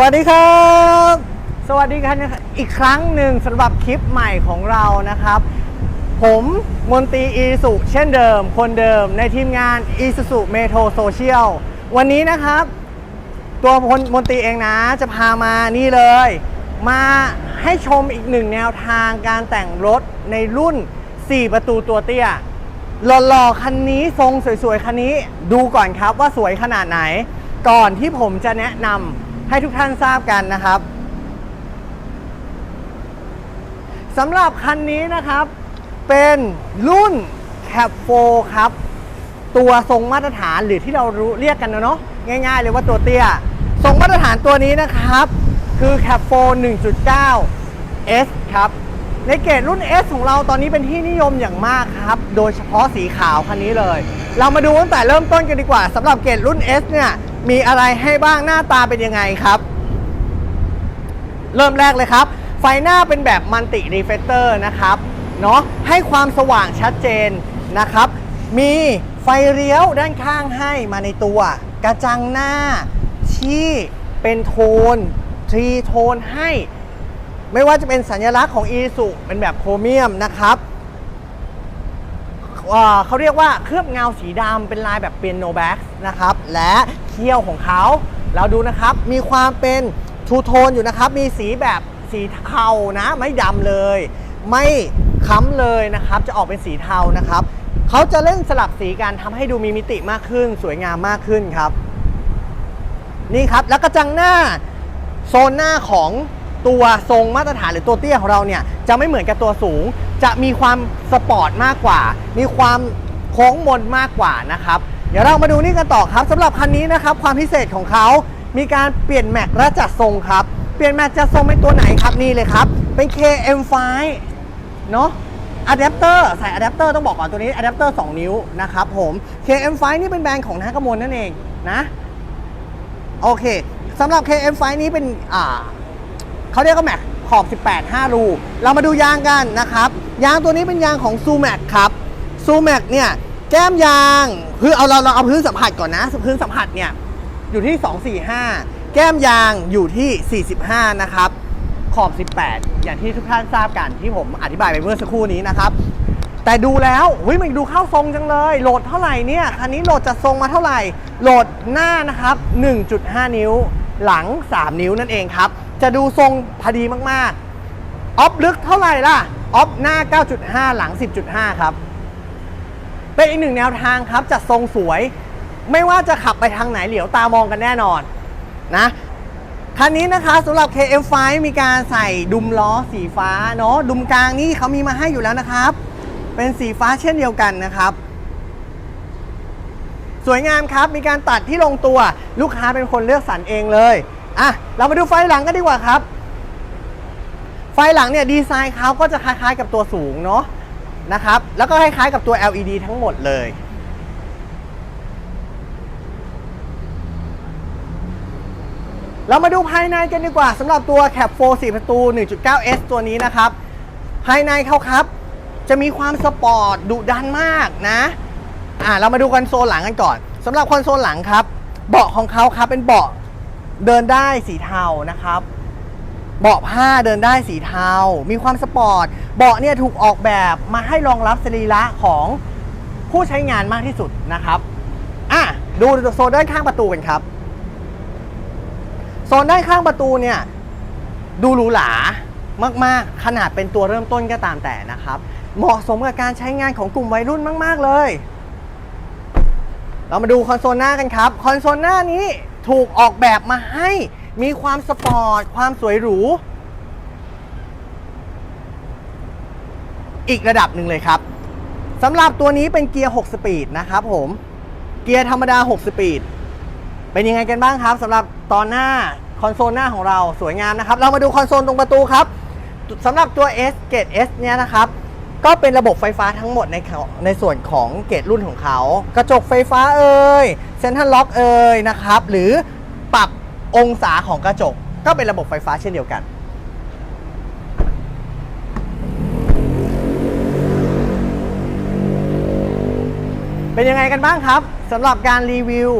วัสดีครับ สวัสดีกันอีกครั้งหนึ่งสำหรับคลิปใหม่ของเรานะครับ ผมมนตรีอีสุเช่นเดิม คนเดิมในทีมงาน i s u z u Metro Social วันนี้นะครับ ตัวพลมนตรีเองนะจะพามานี่เลย มาให้ชมอีกหนึ่งแนวทางการแต่งรถในรุ่น 4 ประตูตัวเตี้ยหล่อๆคันนี้ทรงสวยๆคันนี้ดูก่อนครับว่าสวยขนาดไหน ก่อนที่ผมจะแนะนำ ให้ทุกท่านทราบกันนะครับสำหรับคันนี้นะครับ เป็นรุ่น Cap 4ครับ ตัวทรงมาตรฐานหรือที่เรารู้เรียกกันนะเนาะง่าย ๆ เลยว่าตัวเตี้ย ทรงมาตรฐานตัวนี้นะครับ คือ Cap 4 1.9 S ครับ ในเกรดรุ่น S ของเราตอนนี้เป็นที่นิยมอย่างมากครับ โดยเฉพาะสีขาวคันนี้เลย เรามาดูตั้งแต่เริ่มต้นกันดีกว่าสำหรับเกรดรุ่น S เนี่ย มีอะไรให้บ้างหน้าตาเป็นยังไงครับ เริ่มแรกเลยครับ ไฟหน้าเป็นแบบมัลติรีเฟกเตอร์นะครับเนาะให้ความสว่างชัดเจนนะครับ มีไฟเลี้ยวด้านข้างให้มาในตัว กระจังหน้าที่เป็นโทนทรีโทนให้ ไม่ว่าจะเป็นสัญลักษณ์ของ i s u เป็นแบบโครเมียมนะครับ เขาเรียกว่าเคลือบเงาสีดำเป็นลายแบบเปียโนแบ็กนะครับ และเขี้ยวของเขาเราดูนะครับ มีความเป็นทูโทนอยู่นะครับ มีสีแบบสีเทานะ ไม่ดำเลย ไม่ค้ำเลยนะครับ จะออกเป็นสีเทานะครับ เขาจะเล่นสลับสีกันทำให้ดูมีมิติมากขึ้น สวยงามมากขึ้นครับ นี่ครับ แล้วกระจังหน้าโซนหน้าของ ตัวทรงมาตรฐานหรือตัวเตี้ยของเราเนี่ยจะไม่เหมือนกับตัวสูง จะมีความสปอร์ตมากกว่า มีความโค้งมนมากกว่านะครับ เดี๋ยวเรามาดูนี่กันต่อครับสำหรับคันนี้นะครับความพิเศษของเขา มีการเปลี่ยนแม็กและจัดทรงครับ เปลี่ยนแม็กจัดทรงเป็นตัวไหนครับนี่เลยครับ เป็น KM5 เนาะอะแดปเตอร์ใส่อะแดปเตอร์ต้องบอกก่อนตัวนี้อะแดปเตอร์2นิ้วนะครับผม KM5 นี่เป็นแบรนด์ของทางกมลนั่นเองนะ โอเคสำหรับ KM5 นี้เป็นอ่า เขาเรียกว่าแม็กขอบ 18 5 รู เรามาดูยางกันนะครับ ยางตัวนี้เป็นยางของ z u m a x ครับ z u m a x เนี่ยแก้มยางคือเอาเราเราเอาพื้นสัมผัสก่อนนะ พื้นสัมผัสเนี่ยอยู่ที่ 245 แก้มยางอยู่ที่ 45 นะครับ ขอบ 18 อย่างที่ทุกท่านทราบกันที่ผมอธิบายไปเมื่อสักครู่นี้นะครับ แต่ดูแล้วเฮ้ยมันดูเข้าทรงจังเลย โหลดเท่าไหร่เนี่ย คันนี้โหลดจัดทรงมาเท่าไหร่ โหลดหน้านะครับ 1.5 นิ้ว หลัง 3 นิ้วนั่นเองครับ จะดูทรงพอดีมากๆ ออฟลึกเท่าไหร่ล่ะ ออฟหน้า 9.5 หลัง 10.5 ครับ เป็นอีกหนึ่งแนวทางครับจัดทรงสวย ไม่ว่าจะขับไปทางไหนเหลียวตามองกันแน่นอนนะคันนี้นะคะสำหรับ KM5 มีการใส่ดุมล้อสีฟ้าเนาะดุมกลางนี่เขามีมาให้อยู่แล้วนะครับ เป็นสีฟ้าเช่นเดียวกันนะครับ สวยงามครับมีการตัดที่ลงตัวลูกค้าเป็นคนเลือกสรรเองเลย อะเรามาดูไฟหลังกันดีกว่าครับ ไฟหลังเนี่ยดีไซน์เขาก็จะคล้ายๆกับตัวสูงเนาะนะครับ แล้วก็คล้ายๆกับตัว LED ทั้งหมดเลยเรามาดูภายในกันดีกว่าสำหรับตัว Cap 4 4ประตู 1.9S ตัวนี้นะครับ ภายในเขาครับ จะมีความสปอร์ตดุดันมากนะอ่าเรามาดูคอนโซลหลังกันก่อนสำหรับคอนโซลหลังครับ เบาะของเขาครับเป็นเบาะ เดินได้สีเทานะครับ เบาะผ้าเดินได้สีเทา มีความสปอร์ต เบาะเนี่ยถูกออกแบบมาให้รองรับสรีระของผู้ใช้งานมากที่สุดนะครับ อะ ดูโซนด้านข้างประตูกันครับ โซนด้านข้างประตูเนี่ย ดูหรูหรามาก ๆ ขนาดเป็นตัวเริ่มต้นก็ตามแต่นะครับ เหมาะสมกับการใช้งานของกลุ่มวัยรุ่นมาก ๆ เลย เรามาดูคอนโซลหน้ากันครับ คอนโซลหน้านี้ ถูกออกแบบมาให้มีความสปอร์ต ความสวยหรู อีกระดับหนึ่งเลยครับสำหรับตัวนี้เป็นเกียร์ 6 สปีดนะครับผมเกียร์ธรรมดา 6 สปีด เป็นยังไงกันบ้างครับสำหรับตอนหน้าคอนโซลหน้าของเราสวยงามนะครับ เรามาดูคอนโซลตรงประตูครับสำหรับตัว S เกรด S เนี่ยนะครับก็เป็นระบบไฟฟ้าทั้งหมดในเขาในส่วนของเกรดรุ่นของเขา กระจกไฟฟ้าเอ่ย เซ็นทรัลล็อกเอ่ยนะครับ หรือปรับองศาของกระจก ก็เป็นระบบไฟฟ้าเช่นเดียวกัน เป็นยังไงกันบ้างครับสำหรับการรีวิว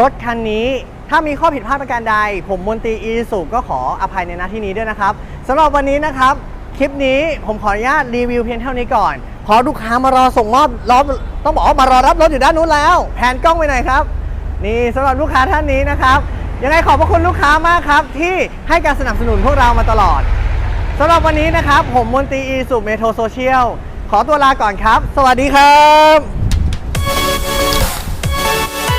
รถคันนี้ถ้ามีข้อผิดพลาดประการใด ผมมนตรีอีสุก็ขออภัยในหน้าที่นี้ด้วยนะครับสำหรับวันนี้นะครับ คลิปนี้ผมขออนุญาตรีวิวเพียงเท่านี้ก่อน เพอลูกค้ามารอส่งมอบรอบต้องบอกว่ามารอรับรถอยู่ด้านนู้นแล้ว แผนกล้องไปหน่อยครับ นี่สำหรับลูกค้าท่านนี้นะครับ ยังไงขอบพระคุณลูกค้ามากครับ ที่ให้การสนับสนุนพวกเรามาตลอดสำหรับวันนี้นะครับ ผมมนตรีอีสุเมโทรโซเชียลขอตัวลาก่อนครับ สวัสดีครับ